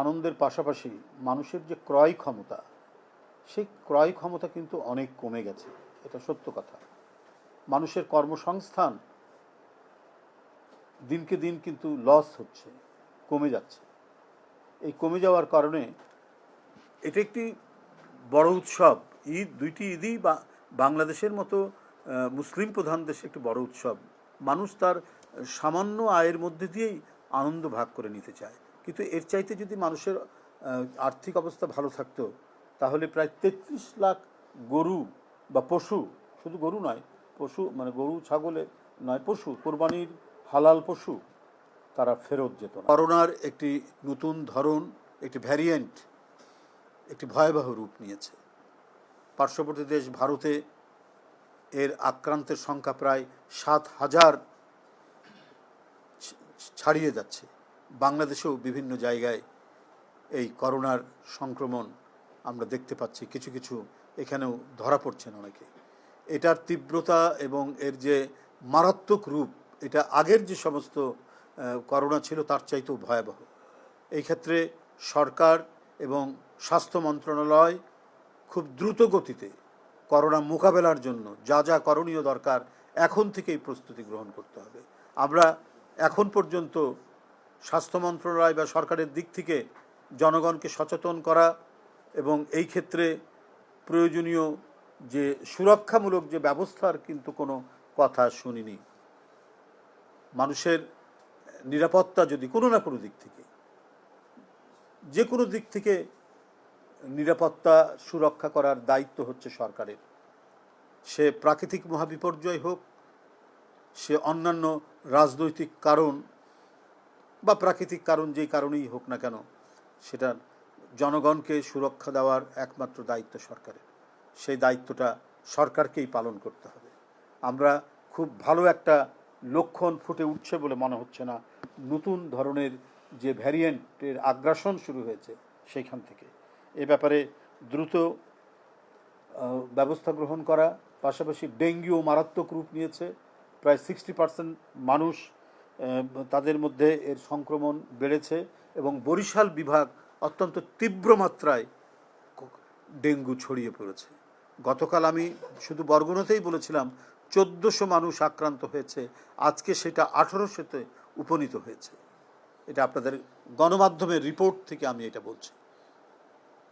আনন্দের পাশাপাশি মানুষের যে ক্রয় ক্ষমতা, সেই ক্রয় ক্ষমতা কিন্তু অনেক কমে গেছে। এটা সত্য কথা। মানুষের কর্মসংস্থান দিনকে দিন কিন্তু লস হচ্ছে, কমে যাচ্ছে। এই কমে যাওয়ার কারণে এটা একটি বড় উৎসব। ঈদ, দুইটি ঈদই বাংলাদেশের মতো মুসলিম প্রধান দেশে একটি বড় উৎসব। মানুষ তার সামান্য আয়ের মধ্যে দিয়েই আনন্দ ভাগ করে নিতে চায়। কিন্তু এর চাইতে যদি মানুষের আর্থিক অবস্থা ভালো থাকতো, তাহলে প্রায় তেত্রিশ লাখ গরু বা পশু, শুধু গরু নয়, পশু মানে গরু ছাগলের নয়, পশু, কোরবানির হালাল পশু, তারা ফেরত যেত করোনার একটি নতুন ধরন, একটি ভ্যারিয়েন্ট, একটি ভয়াবহ রূপ নিয়েছে। পার্শ্ববর্তী দেশ ভারতে এর আক্রান্তের সংখ্যা প্রায় সাত হাজার ছাড়িয়ে যাচ্ছে। বাংলাদেশেও বিভিন্ন জায়গায় এই করোনার সংক্রমণ আমরা দেখতে পাচ্ছি। কিছু কিছু এখানেও ধরা পড়ছেন অনেকে। এটার তীব্রতা এবং এর যে মারাত্মক রূপ, এটা আগের যে সমস্ত করোনা ছিল তার চাইতেও ভয়াবহ। এই ক্ষেত্রে সরকার এবং স্বাস্থ্য মন্ত্রণালয় খুব দ্রুত গতিতে করোনা মোকাবেলার জন্য যা যা করণীয় দরকার, এখন থেকেই প্রস্তুতি গ্রহণ করতে হবে। আমরা এখন পর্যন্ত স্বাস্থ্য মন্ত্রণালয় বা সরকারের দিক থেকে জনগণকে সচেতন করা এবং এই ক্ষেত্রে প্রয়োজনীয় যে সুরক্ষামূলক যে ব্যবস্থার কিন্তু কোনো কথা শুনিনি। মানুষের নিরাপত্তা যদি কোনো না কোনো দিক থেকে, যে কোনো দিক থেকে নিরাপত্তা সুরক্ষা করার দায়িত্ব হচ্ছে সরকারের। সে প্রাকৃতিক মহাবিপর্যয় হোক, সে অন্যান্য রাজনৈতিক কারণ বা প্রাকৃতিক কারণ যেই কারণেই হোক না কেন, সেটা জনগণকে সুরক্ষা দেওয়ার একমাত্র দায়িত্ব সরকারের। সেই দায়িত্বটা সরকারকেই পালন করতে হবে। আমরা খুব ভালো একটা লক্ষণ ফুটে উঠছে বলে মনে হচ্ছে না। নতুন ধরনের যে ভ্যারিয়েন্টের আগ্রাসন শুরু হয়েছে সেইখান থেকে। এ ব্যাপারে দ্রুত ব্যবস্থা গ্রহণ করা, পাশাপাশি ডেঙ্গিও মারাত্মক রূপ নিয়েছে। প্রায় সিক্সটি পার্সেন্ট মানুষ তাদের মধ্যে এর সংক্রমণ বেড়েছে এবং বরিশাল বিভাগ অত্যন্ত তীব্র মাত্রায় ডেঙ্গু ছড়িয়ে পড়েছে। গতকাল আমি শুধু বরগুনাতেই বলেছিলাম, চোদ্দোশো মানুষ আক্রান্ত হয়েছে। আজকে সেটা আঠেরোশোতে উপনীত হয়েছে। এটা আপনাদের গণমাধ্যমের রিপোর্ট থেকে আমি এটা বলছি।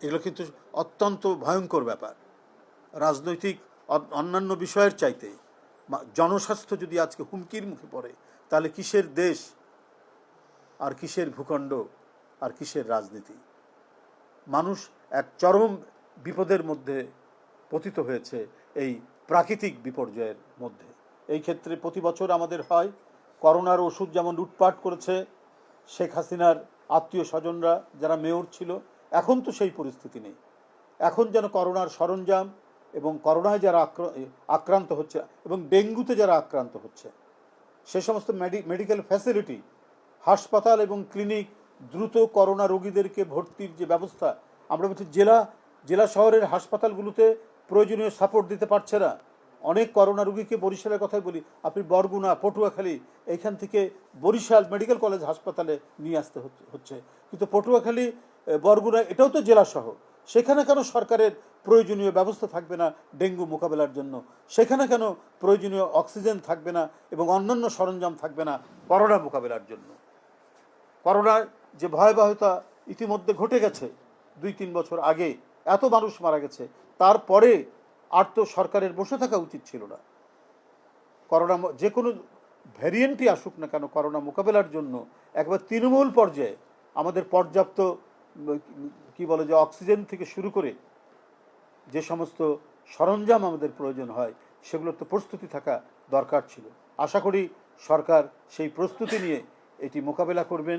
এগুলো কিন্তু অত্যন্ত ভয়ঙ্কর ব্যাপার। রাজনৈতিক অন্যান্য বিষয়ের চাইতে জনস্বাস্থ্য যদি আজকে হুমকির মুখে পড়ে তাহলে কিসের দেশ আর কিসের ভূখণ্ড আর কিসের রাজনীতি? মানুষ এক চরম বিপদের মধ্যে পতিত হয়েছে এই প্রাকৃতিক বিপর্যয়ের মধ্যে। এই ক্ষেত্রে প্রতি বছর আমাদের হয়, করোনার ওষুধ যেমন লুটপাট করেছে শেখ হাসিনার আত্মীয় স্বজনরা, যারা মেয়র ছিল, এখন তো সেই পরিস্থিতি নেই। এখন যেন করোনার সরঞ্জাম এবং করোনায় যারা আক্র- আক্রান্ত হচ্ছে এবং ডেঙ্গুতে যারা আক্রান্ত হচ্ছে সে সমস্ত মেডিকেল ফ্যাসিলিটি হাসপাতাল এবং ক্লিনিক দ্রুত করোনা রোগীদেরকে ভর্তির যে ব্যবস্থা, আমরা বলছি জেলা জেলা শহরের হাসপাতালগুলোতে প্রয়োজনীয় সাপোর্ট দিতে পারছে না। অনেক করোনা রোগীকে বরিশালের কথাই বলি। আপনি বরগুনা, পটুয়াখালী এইখান থেকে বরিশাল মেডিকেল কলেজ হাসপাতালে নিয়ে আসতে হচ্ছে। কিন্তু পটুয়াখালী বরগুনা, এটাও তো জেলা শহর। সেখানে কেন সরকারের প্রয়োজনীয় ব্যবস্থা থাকবে না ডেঙ্গু মোকাবেলার জন্য। সেখানে কেন প্রয়োজনীয় অক্সিজেন থাকবে না এবং অন্যান্য সরঞ্জাম থাকবে না করোনা মোকাবেলার জন্য? করোনার যে ভয়াবহতা ইতিমধ্যে ঘটে গেছে দুই তিন বছর আগে, এত মানুষ মারা গেছে, তারপরে আর তো সরকারের বসে থাকা উচিত ছিল না। করোনা যে কোনো ভ্যারিয়েন্টই আসুক না কেন করোনা মোকাবেলার জন্য, একবার তৃণমূল পর্যায়ে আমাদের পর্যাপ্ত কি বলে যে অক্সিজেন থেকে শুরু করে যে সমস্ত সরঞ্জাম আমাদের প্রয়োজন হয়, সেগুলোর তো প্রস্তুতি থাকা দরকার ছিল। আশা করি সরকার সেই প্রস্তুতি নিয়ে এটি মোকাবেলা করবেন।